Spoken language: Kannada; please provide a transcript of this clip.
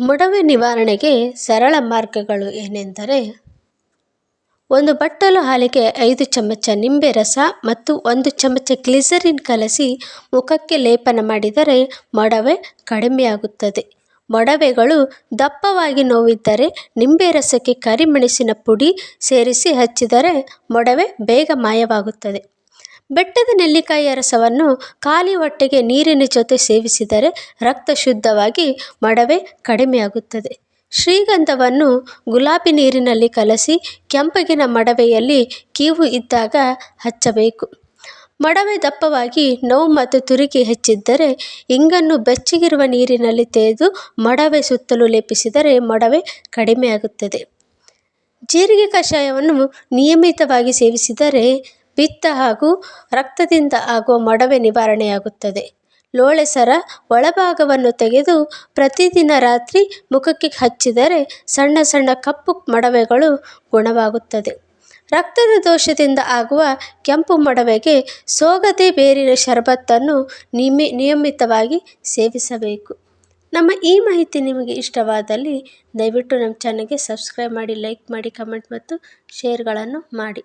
ಮೊಡವೆ ನಿವಾರಣೆಗೆ ಸರಳ ಮಾರ್ಗಗಳು ಏನೆಂದರೆ, ಒಂದು ಬಟ್ಟಲು ಹಾಲಿಗೆ ಐದು ಚಮಚ ನಿಂಬೆ ರಸ ಮತ್ತು ಒಂದು ಚಮಚ ಗ್ಲಿಸರಿನ್ ಕಲಸಿ ಮುಖಕ್ಕೆ ಲೇಪನ ಮಾಡಿದರೆ ಮೊಡವೆ ಕಡಿಮೆಯಾಗುತ್ತದೆ. ಮೊಡವೆಗಳು ದಪ್ಪವಾಗಿ ನೋವಿದ್ದರೆ ನಿಂಬೆ ರಸಕ್ಕೆ ಕರಿಮೆಣಸಿನ ಪುಡಿ ಸೇರಿಸಿ ಹಚ್ಚಿದರೆ ಮೊಡವೆ ಬೇಗ ಮಾಯವಾಗುತ್ತದೆ. ಬೆಟ್ಟದ ನೆಲ್ಲಿಕಾಯಿಯ ರಸವನ್ನು ಖಾಲಿ ಹೊಟ್ಟೆಗೆ ನೀರಿನ ಜೊತೆ ಸೇವಿಸಿದರೆ ರಕ್ತ ಶುದ್ಧವಾಗಿ ಮಡವೆ ಕಡಿಮೆಯಾಗುತ್ತದೆ. ಶ್ರೀಗಂಧವನ್ನು ಗುಲಾಬಿ ನೀರಿನಲ್ಲಿ ಕಲಸಿ ಕೆಂಪಗಿನ ಮಡವೆಯಲ್ಲಿ ಕೀವು ಇದ್ದಾಗ ಹಚ್ಚಬೇಕು. ಮಡವೆ ದಪ್ಪವಾಗಿ ನೋವು ಮತ್ತು ತುರಿಕೆ ಹೆಚ್ಚಿದ್ದರೆ ಇಂಗನ್ನು ಬೆಚ್ಚಗಿರುವ ನೀರಿನಲ್ಲಿ ತೆಗೆದು ಮಡವೆ ಸುತ್ತಲೂ ಲೇಪಿಸಿದರೆ ಮಡವೆ ಕಡಿಮೆಯಾಗುತ್ತದೆ. ಜೀರಿಗೆ ಕಷಾಯವನ್ನು ನಿಯಮಿತವಾಗಿ ಸೇವಿಸಿದರೆ ಪಿತ್ತ ಹಾಗೂ ರಕ್ತದಿಂದ ಆಗುವ ಮೊಡವೆ ನಿವಾರಣೆಯಾಗುತ್ತದೆ. ಲೋಳೆಸರ ಒಳಭಾಗವನ್ನು ತೆಗೆದು ಪ್ರತಿದಿನ ರಾತ್ರಿ ಮುಖಕ್ಕೆ ಹಚ್ಚಿದರೆ ಸಣ್ಣ ಸಣ್ಣ ಕಪ್ಪು ಮೊಡವೆಗಳು ಗುಣವಾಗುತ್ತದೆ. ರಕ್ತದ ದೋಷದಿಂದ ಆಗುವ ಕೆಂಪು ಮೊಡವೆಗೆ ಸೋಗದೆ ಬೇರಿನ ಶರಬತ್ತನ್ನು ನಿಮಿ ನಿಯಮಿತವಾಗಿ ಸೇವಿಸಬೇಕು. ನಮ್ಮ ಈ ಮಾಹಿತಿ ನಿಮಗೆ ಇಷ್ಟವಾದಲ್ಲಿ ದಯವಿಟ್ಟು ನಮ್ಮ ಚಾನಲ್ಗೆ ಸಬ್ಸ್ಕ್ರೈಬ್ ಮಾಡಿ, ಲೈಕ್ ಮಾಡಿ, ಕಮೆಂಟ್ ಮತ್ತು ಶೇರ್ಗಳನ್ನು ಮಾಡಿ.